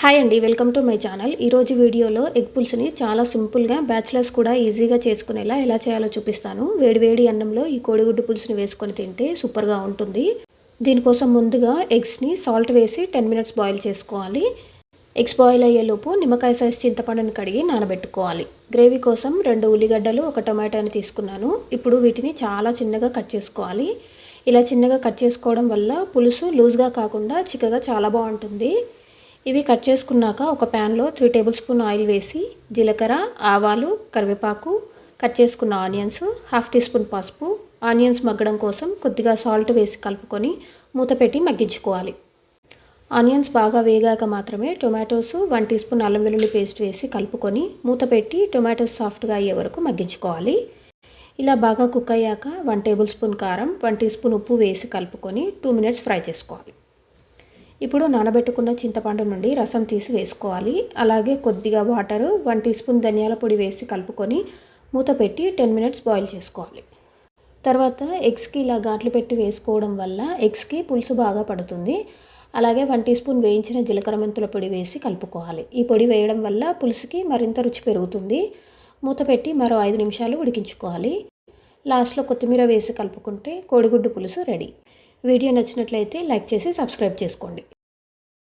Hi అండి welcome to my channel ఈరోజు వీడియోలో ఎగ్ పులుసుని చాలా సింపుల్గా బ్యాచిలర్స్ కూడా ఈజీగా చేసుకునేలా ఎలా చేయాలో చూపిస్తాను. వేడివేడి అన్నంలో ఈ కోడిగుడ్డు పులుసుని వేసుకొని తింటే సూపర్గా ఉంటుంది. దీనికోసం ముందుగా ఎగ్స్ని సాల్ట్ వేసి టెన్ మినిట్స్ బాయిల్ చేసుకోవాలి. ఎగ్స్ బాయిల్ అయ్యేలోపు నిమ్మకాయ సైజ్ చింతపండుని కడిగి నానబెట్టుకోవాలి. గ్రేవీ కోసం రెండు ఉల్లిగడ్డలు ఒక టొమాటోని తీసుకున్నాను. ఇప్పుడు వీటిని చాలా చిన్నగా కట్ చేసుకోవాలి. ఇలా చిన్నగా కట్ చేసుకోవడం వల్ల పులుసు లూజ్గా కాకుండా చిక్కగా చాలా బాగుంటుంది. ఇవి కట్ చేసుకున్నాక ఒక ప్యాన్లో త్రీ టేబుల్ స్పూన్ ఆయిల్ వేసి జీలకర్ర ఆవాలు కరివేపాకు కట్ చేసుకున్న ఆనియన్స్ హాఫ్ టీ స్పూన్ పసుపు ఆనియన్స్ మగ్గడం కోసం కొద్దిగా సాల్ట్ వేసి కలుపుకొని మూత పెట్టి మగ్గించుకోవాలి. ఆనియన్స్ బాగా వేగాక మాత్రమే టొమాటోస్ వన్ టీ స్పూన్ అల్లం వెల్లుల్లి పేస్ట్ వేసి కలుపుకొని మూత పెట్టి టొమాటోస్ సాఫ్ట్గా అయ్యే వరకు మగ్గించుకోవాలి. ఇలా బాగా కుక్ అయ్యాక వన్ టేబుల్ స్పూన్ కారం వన్ టీ స్పూన్ ఉప్పు వేసి కలుపుకొని టూ మినిట్స్ ఫ్రై చేసుకోవాలి. ఇప్పుడు నానబెట్టుకున్న చింతపండు నుండి రసం తీసి వేసుకోవాలి. అలాగే కొద్దిగా వాటర్ వన్ టీ స్పూన్ ధనియాల పొడి వేసి కలుపుకొని మూత పెట్టి టెన్ మినిట్స్ బాయిల్ చేసుకోవాలి. తర్వాత ఎగ్స్కి ఇలా గాట్లు పెట్టి వేసుకోవడం వల్ల ఎగ్స్కి పులుసు బాగా పడుతుంది. అలాగే వన్ టీ స్పూన్ వేయించిన జీలకర్ర మెంతుల పొడి వేసి కలుపుకోవాలి. ఈ పొడి వేయడం వల్ల పులుసుకి మరింత రుచి పెరుగుతుంది. మూత పెట్టి మరో ఐదు నిమిషాలు ఉడికించుకోవాలి. లాస్ట్లో కొత్తిమీర వేసి కలుపుకుంటే కోడిగుడ్డు పులుసు రెడీ. వీడియో నచ్చినట్లయితే లైక్ చేసి సబ్స్క్రైబ్ చేసుకోండి.